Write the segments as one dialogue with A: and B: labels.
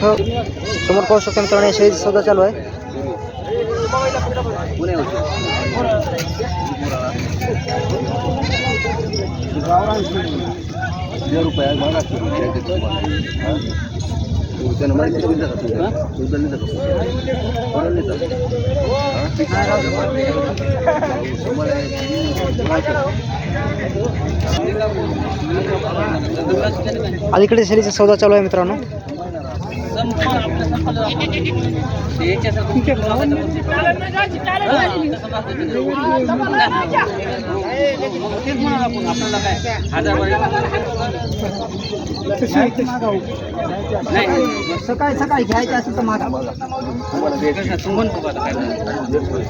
A: इथं समोर पाहू शकता मित्रांनो या शेळीचा सौदा चालू आहे. अलीकडे शेळीचा सौदा चालू आहे मित्रांनो. सकाळी सकाळी घ्यायचं असेल तर माझा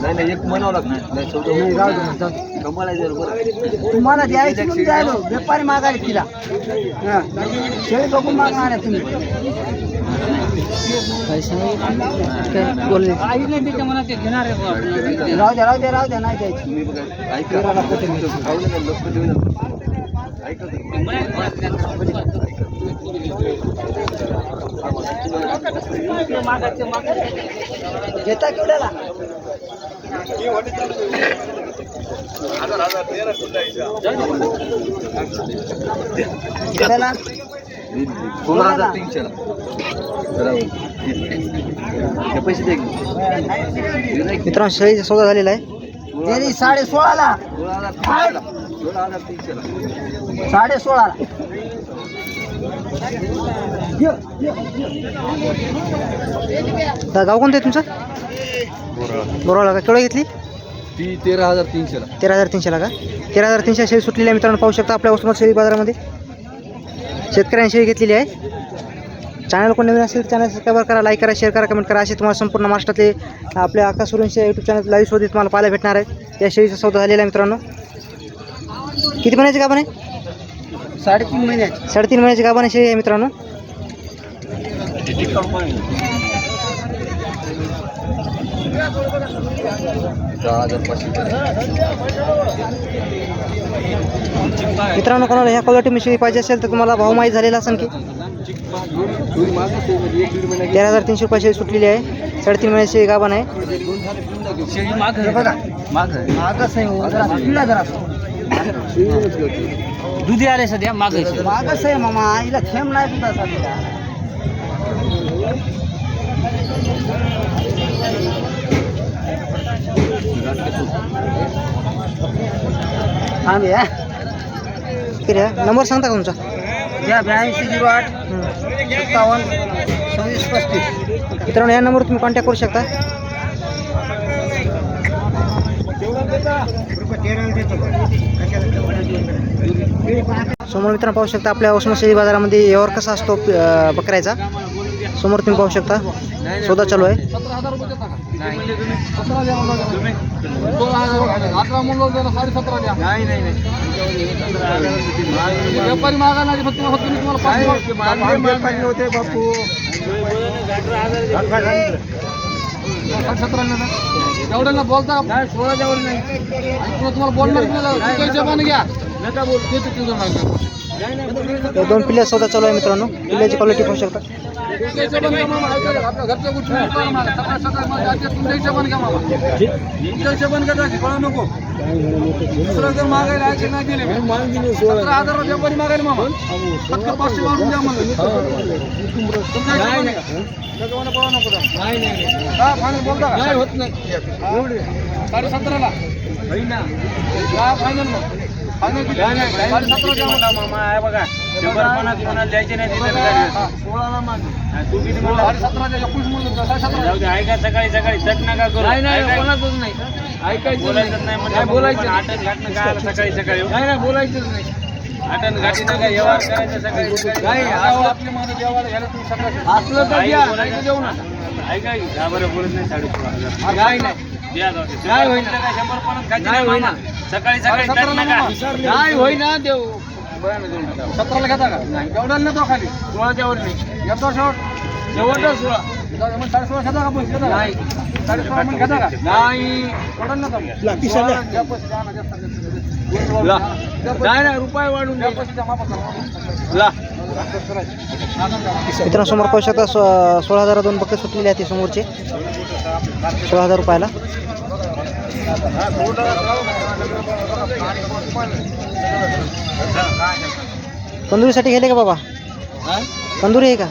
B: नाही एक म्हणावं लागणार
A: तुम्हाला द्यायचं द्यायलो व्यापारी मागायला तिला. शेळी बघून मागणार आहे तुम्ही. काय बोलले राहू द्या राहू द्या
B: सोळा हजार तीनशे पैसे दे.
A: मित्रांनो शेळीचा सौदा झालेला आहे. साडे सोळाला.
B: सोळा हजार तीनशे
A: साडे सोळाला. गाव कोणतं आहे तुमचं? बोराळा. का? केवढा घेतली?
B: ती तेरा हजार तीनशेला.
A: तेरा हजार तीनशेला का? तेरा हजार तीनशे शेळी सुटलेली आहे मित्रांनो पाहू शकता आपल्या वस्तुमान शेळी बाजारामध्ये. शेतकऱ्यांनी शेळी घेतलेली आहे. चॅनल कोण नवीन असेल चॅनल सबस्क्राईब करा लाईक करा शेअर करा कमेंट करा. असे तुम्हाला संपूर्ण महाराष्ट्रातले आपल्या आकाश सुरूंचे यूट्यूब चॅनल लाईव्ह शोधित तुम्हाला पाहायला भेटणार आहे. या शेळीचा सौदा झालेला आहे मित्रांनो. किती महिन्याची गाभण आहे?
B: साडेतीन महिन्याची.
A: साडेतीन महिन्याची गाभण आहे शेळी आहे मित्रांनो. मित्रांनो कोणाला ह्या क्वालिटी शेळी पाहिजे असेल तर तुम्हाला भाव माहीत झालेला असेल की तेरा हजार तीनशे रुपये शेळी सुटलेली आहे. साडेतीन महिन्याची गाभण आहे. हो.
B: दुधी आले सध्या माग
A: मागच आहे मामा. आईला थेंब नाही तुझा सध्या नंबर सांगता का तुमचा?
B: ब्याऐंशी झिरो आठ. सत्तावन्न. सव्वीस पस्तीस.
A: मित्रांनो या नंबरवर तुम्ही कॉन्टॅक्ट करू शकता. समोर मित्रांनो पाहू शकता आपल्या उस्माशेरी बाजारामध्ये व्यवहार कसा असतो अं, बकऱ्याचा? समोर तुम्ही पाहू शकता. सौदा चालू आहे.
B: व्यापारी मागा नाही. फक्त होते बापू सतरा एवढ्याला बोलता. नाही सोळा जेवढ नाही. तुम्हाला बोलणार घ्या. नका बोल ते तुझं मागं.
A: या दोन पिल्ल्या सौदा चालू आहे मित्रांनो. पिल्ल्याची क्वालिटी पाहू शकता.
B: नको. दुसरं जर मागायला आहे की नाही दिले मी. सतरा हजार व्यापारी मागायला मामा. फक्त पाचशे द्या? होत नाही. साडे सतराला. final मग. Final किती? साडे सतरा द्या मला. हा, सोळाला मागे. साडे सतरा द्या, एकवीस म्हणलं.
C: ऐका सकाळी सकाळी चट नका करू
B: नाही नाही
C: ऐकायचं
B: बोलायचंच नाही
C: बोलायचं नाही
B: बोलायचं
C: आटन घाटणं काय सकाळी सकाळी
B: नाही नाही बोलायचंच नाही
C: आटन घाटी नका व्यवहार करायचा सकाळी सकाळी
B: नाही आपल्या माझं जेवायला घ्यायला तुम्ही सकाळी असलं तर
C: बोलायचं.
B: नाही नका
C: ऐका की, बरं बोलत नाही साडे सोळा हजार
B: नाही
C: शंभर
B: होईना.
C: काय, शंभर पन्नास खायचे
B: नाही होईना.
C: सकाळी सकाळी नका.
B: मामा. नाही होईना देऊ सतराला घेता का? नाही एवढ्याला नेतो खाली. नाही. येतो शेवट शेवटच सोळा. मग साडे. सोळा घेता का पैसे? घेता नाही. साडे सोळा घेता का? नाही. एवढ्याला नेतो. सोळा घ्या पैसे, द्या. ना, जास्त, जास्त, जास्त. नाही नाही रुपये वाढून द्या पैसे द्या, माफच करा.
A: मित्रांनो समोर पाहू शकता सो सोळा हजार दोन बकरे सुटलेले आहेत ते समोरचे. सोळा हजार रुपयाला? तंदुरीसाठी गेले का बाबा? तंदुरी आहे का?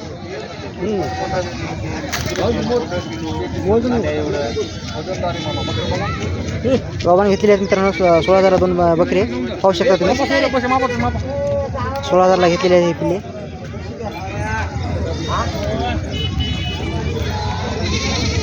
A: बाबाने घेतलेली आहेत मित्रांनो सोळा हजारला दोन बकरी पाहू शकता तुम्ही. सोळा हजारला घेतलेली आहे हे पिल्ले. Thank you.